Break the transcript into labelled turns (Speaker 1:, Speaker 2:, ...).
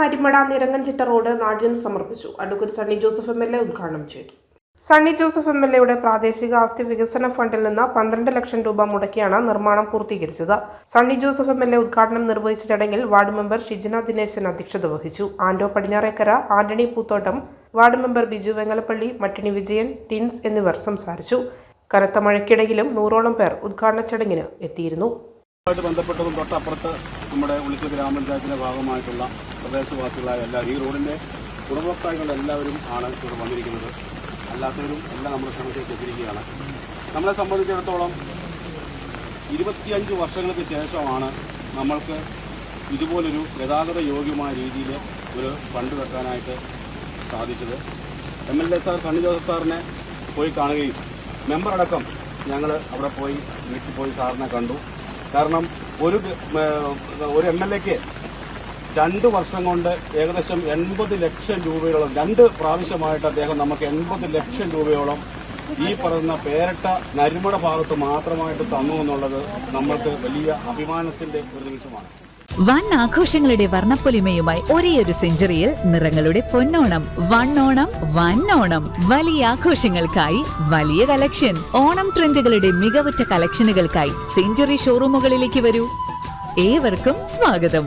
Speaker 1: Narimada നിരങ്ങൻചിട്ട road നാടിന് സമർപ്പിച്ചു. Advocate Sunny Joseph M L A ഉദ്ഘാടനം ചെയ്തു. സണ്ണി ജോസഫ് എം എൽ എയുടെ പ്രാദേശിക ആസ്തി വികസന ഫണ്ടിൽ നിന്ന് പന്ത്രണ്ട് ലക്ഷം രൂപ മുടക്കിയാണ് നിർമ്മാണം പൂർത്തീകരിച്ചത്. Sunny Joseph M L A ഉദ്ഘാടനം നിർവഹിച്ച ചടങ്ങിൽ വാർഡ് മെമ്പർ ഷിജിന ദിനേശൻ അധ്യക്ഷത വഹിച്ചു. ആന്റോ പടിഞ്ഞാറേക്കര ആന്റണി പൂത്തോട്ടം വാർഡ് മെമ്പർ ബിജു വെങ്ങലപ്പള്ളി മട്ടിണി വിജയൻ ടിൻസ് എന്നിവർ സംസാരിച്ചു. കനത്ത മഴയ്ക്കിടയിലും നൂറോളം പേർ ഉദ്ഘാടന ചടങ്ങിന് എത്തിയിരുന്നു.
Speaker 2: ബന്ധപ്പെട്ടതും തൊട്ടപ്പുറത്ത് നമ്മുടെ ഉളിക്കൽ ഗ്രാമപഞ്ചായത്തിന്റെ ഭാഗമായിട്ടുള്ള പ്രദേശവാസികളായ എല്ലാവരും ഈ റോഡിന്റെ ഗുണഭോക്താക്കൾ എല്ലാവരും ആണ് ഇവിടെ വന്നിരിക്കുന്നത്. അല്ലാത്തവരും എല്ലാം നമ്മുടെ ക്ഷണത്തേക്ക് എത്തിയിരിക്കുകയാണ്. നമ്മളെ സംബന്ധിച്ചിടത്തോളം ഇരുപത്തിയഞ്ച് വർഷങ്ങൾക്ക് ശേഷമാണ് നമ്മൾക്ക് ഇതുപോലൊരു ഗതാഗത യോഗ്യമായ രീതിയിൽ ഒരു ഫണ്ട് വെക്കാനായിട്ട് സാധിച്ചത്. M L A sir Sunny Joseph സാറിനെ പോയി കാണുകയും മെമ്പർ അടക്കം ഞങ്ങൾ അവിടെ പോയി വീട്ടിൽ പോയി സാറിനെ കണ്ടു. കാരണം ഒരു ഒരു എം എൽ എക്ക് രണ്ട് വർഷം കൊണ്ട് ഏകദേശം എൺപത് ലക്ഷം രൂപയോളം രണ്ട് പ്രാവശ്യമായിട്ട് അദ്ദേഹം നമുക്ക് എൺപത് ലക്ഷം രൂപയോളം ഈ പറയുന്ന പേരട്ട നരിമട ഭാഗത്ത് മാത്രമായിട്ട് തന്നു എന്നുള്ളത് നമ്മൾക്ക് വലിയ അഭിമാനത്തിന്റെ ഒരു നിമിഷമാണ്.
Speaker 3: വൺ ആഘോഷങ്ങളുടെ വർണപ്പൊലിമയുമായി ഒരേയൊരു സെഞ്ചുറിയിൽ നിറങ്ങളുടെ പൊന്നോണം വണ്ണോണം വണ്ണോണം വലിയ ആഘോഷങ്ങൾക്കായി വലിയ കളക്ഷൻ. ഓണം ട്രെൻഡുകളുടെ മികവുറ്റ കളക്ഷനുകൾക്കായി സെഞ്ചുറി ഷോറൂമുകളിലേക്ക് വരൂ. ഏവർക്കും സ്വാഗതം.